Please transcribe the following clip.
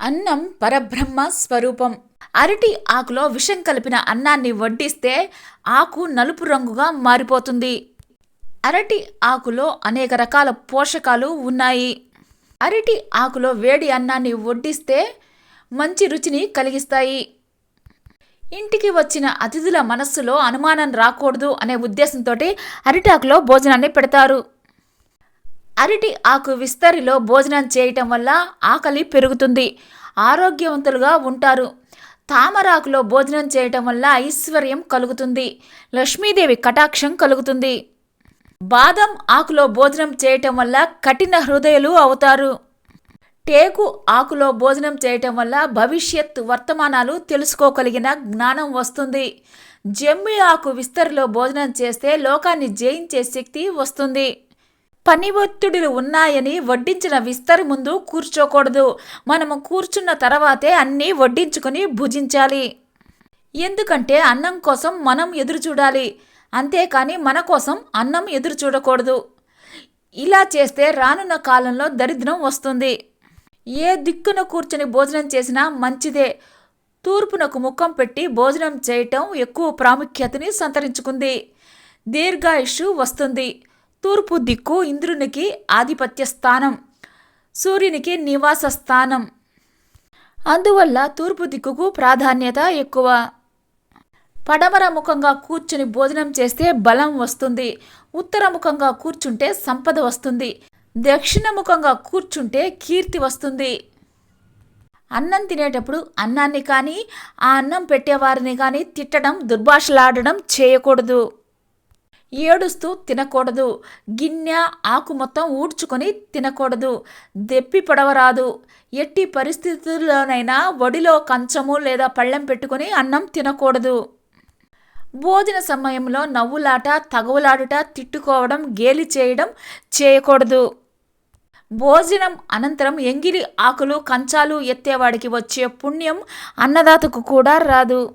అన్నం పరబ్రహ్మ స్వరూపం. అరటి ఆకులో విషం కలిపిన అన్నాన్ని వడ్డిస్తే ఆకు నలుపు రంగుగా మారిపోతుంది. అరటి ఆకులో అనేక రకాల పోషకాలు ఉన్నాయి. అరటి ఆకులో వేడి అన్నాన్ని వడ్డిస్తే మంచి రుచిని కలిగిస్తాయి. ఇంటికి వచ్చిన అతిథుల మనస్సులో అనుమానం రాకూడదు అనే ఉద్దేశంతో అరిటాకులో భోజనాన్ని పెడతారు. అరటి ఆకు విస్తరిలో భోజనం చేయటం వల్ల ఆకలి పెరుగుతుంది. ఆరోగ్యవంతులుగా ఉంటారు. తామరాకులో భోజనం చేయటం వల్ల ఐశ్వర్యం కలుగుతుంది. లక్ష్మీదేవి కటాక్షం కలుగుతుంది. బాదం ఆకులో భోజనం చేయటం వల్ల కఠిన హృదయులు అవుతారు. టేకు ఆకులో భోజనం చేయటం వల్ల భవిష్యత్ వర్తమానాలు తెలుసుకోగలిగిన జ్ఞానం వస్తుంది. జమ్మి ఆకు విస్తరిలో భోజనం చేస్తే లోకాన్ని జయించే శక్తి వస్తుంది. పని ఒత్తిడులు ఉన్నాయని వడ్డించిన విస్తరి ముందు కూర్చోకూడదు. మనము కూర్చున్న తర్వాతే అన్నీ వడ్డించుకొని భుజించాలి. ఎందుకంటే అన్నం కోసం మనం ఎదురు చూడాలి అంతేకాని మన కోసం అన్నం ఎదురు చూడకూడదు ఇలా చేస్తే రానున్న కాలంలో దరిద్రం వస్తుంది. ఏ దిక్కున కూర్చొని భోజనం చేసినా మంచిదే. తూర్పునకు ముఖం పెట్టి భోజనం చేయటం ఎక్కువ ప్రాముఖ్యతని సంతరించుకుంది. దీర్ఘాయుషు వస్తుంది. తూర్పు దిక్కు ఇంద్రునికి ఆధిపత్య స్థానం సూర్యునికి నివాస స్థానం. అందువల్ల తూర్పు దిక్కుకు ప్రాధాన్యత ఎక్కువ. పడమర ముఖంగా కూర్చుని భోజనం చేస్తే బలం వస్తుంది. ఉత్తర ముఖంగా కూర్చుంటే సంపద వస్తుంది. దక్షిణ ముఖంగా కూర్చుంటే కీర్తి వస్తుంది. అన్నం తినేటప్పుడు అన్నాన్ని కానీ ఆ అన్నం పెట్టేవారిని కానీ తిట్టడం దుర్భాషలాడడం చేయకూడదు. ఏడుస్తూ తినకూడదు. గిన్నె ఆకు మొత్తం ఊడ్చుకొని తినకూడదు. దెప్పి పడవరాదు. ఎట్టి పరిస్థితుల్లోనైనా వడిలో కంచము లేదా పళ్ళెం పెట్టుకొని అన్నం తినకూడదు. భోజన సమయంలో నవ్వులాట తగవులాడుట తిట్టుకోవడం గేలి చేయడం చేయకూడదు. భోజనం అనంతరం ఎంగిలి ఆకులు కంచాలు ఎత్తేవాడికి వచ్చే పుణ్యం అన్నదాతకు కూడా రాదు.